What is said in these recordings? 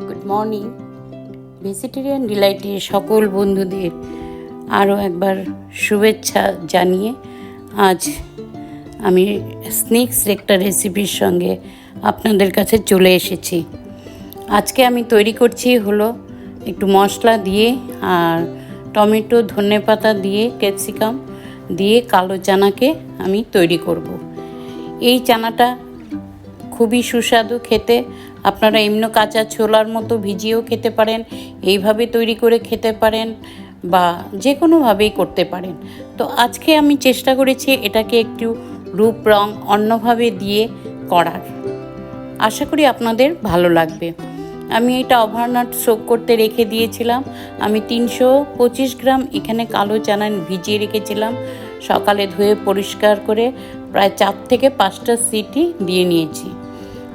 Good morning vegetarian ডিলাইটের সকল বন্ধুদের আরও একবার শুভেচ্ছা জানিয়ে আজ আমি স্নেক্স একটা রেসিপির সঙ্গে আপনাদের কাছে চলে এসেছি আজকে আমি তৈরি করছি হলো একটু মশলা দিয়ে আর টমেটো ধনেপাতা দিয়ে, ক্যাপসিকাম দিয়ে কালো চানাকে আমি তৈরি করব। এই চানাটা খুবই সুস্বাদু খেতে। আপনারা এমনি কাঁচা ছোলার মতো ভিজিয়েও খেতে পারেন, এইভাবে তৈরি করে খেতে পারেন বা যে কোনোভাবেই করতে পারেন। তো আজকে আমি চেষ্টা করেছি এটাকে একটু রূপ রং অন্যভাবে দিয়ে করার। আশা করি আপনাদের ভালো লাগবে। আমি এটা ওভারনাট সোক করতে রেখে দিয়েছিলাম। আমি তিনশো পঁচিশ গ্রাম এখানে কালো চানা ভিজিয়ে রেখেছিলাম। সকালে ধুয়ে পরিষ্কার করে প্রায় চার থেকে পাঁচটা সিটি দিয়ে নিয়েছি।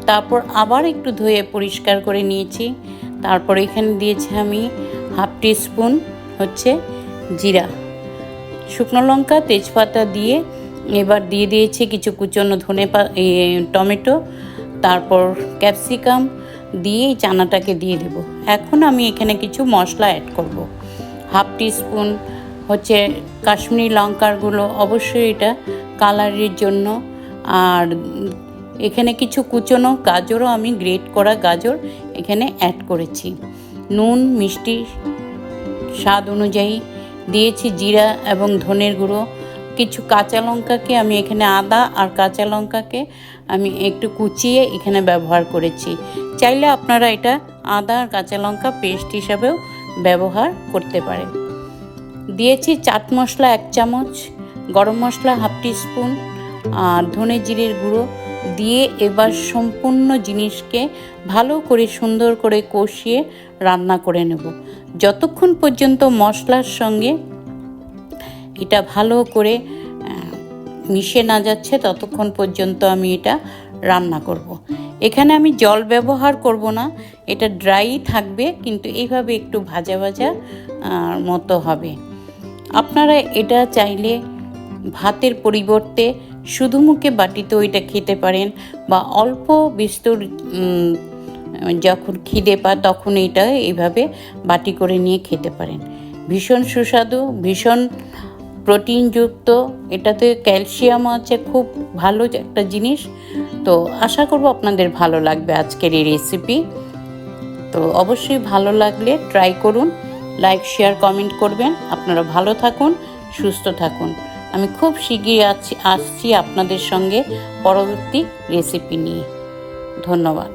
তারপর আবার একটু ধুয়ে পরিষ্কার করে নিয়েছি। তারপর এখানে দিয়েছি আমি হাফ টি স্পুন হচ্ছে জিরা। শুকনো লঙ্কা, তেজপাতা দিয়ে এবার দিয়ে দিয়েছি কিছু কুচনো ধনে টমেটো, তারপর ক্যাপসিকাম দিয়ে এই চানাটাকে দিয়ে দেব। এখন আমি এখানে কিছু মশলা অ্যাড করব। হাফ টি স্পুন হচ্ছে কাশ্মীরি লঙ্কার গুঁড়ো, অবশ্যই এটা কালারের জন্য। আর এখানে কিছু কুচনো গাজরও আমি গ্রেট করা গাজর এখানে অ্যাড করেছি। নুন, মিষ্টি স্বাদ অনুযায়ী দিয়েছি জিরা এবং ধনের গুঁড়ো। কিছু কাঁচা লঙ্কাকে আমি এখানে আদা আর কাঁচা লঙ্কাকে আমি একটু কুচিয়ে এখানে ব্যবহার করেছি। চাইলে আপনারা এটা আদা আর কাঁচা লঙ্কা পেস্ট হিসাবেও ব্যবহার করতে পারেন। দিয়েছি চাট মশলা এক চামচ, গরম মশলা হাফ স্পুন আর ধনে জিরের গুঁড়ো। দিয়ে এবার সম্পূর্ণ জিনিসকে ভালো করে সুন্দর করে কষিয়ে রান্না করে নেব যতক্ষণ পর্যন্ত মশলার সঙ্গে এটা ভালো করে মিশে না যাচ্ছে, ততক্ষণ পর্যন্ত আমি এটা রান্না করব। এখানে আমি জল ব্যবহার করব না, এটা ড্রাই থাকবে, কিন্তু এইভাবে একটু ভাজা ভাজা মতো হবে আপনারা এটা চাইলে ভাতের পরিবর্তে শুধু মুখে বাটিতেও এটা খেতে পারেন বা অল্প বিস্তর যখন খিদে পায় তখন এটা এইভাবে বাটি করে নিয়ে খেতে পারেন। ভীষণ সুস্বাদু, ভীষণ প্রোটিনযুক্ত, এটাতে ক্যালসিয়াম আছে, খুব ভালো একটা জিনিস। তো আশা করব আপনাদের ভালো লাগবে আজকের এই রেসিপি। তো অবশ্যই ভালো লাগলে ট্রাই করুন, লাইক, শেয়ার, কমেন্ট করবেন। আপনারা ভালো থাকুন, সুস্থ থাকুন। আমি খুব শিগগিরই আছি আসছি আপনাদের সঙ্গে পরবর্তী রেসিপি নিয়ে। ধন্যবাদ।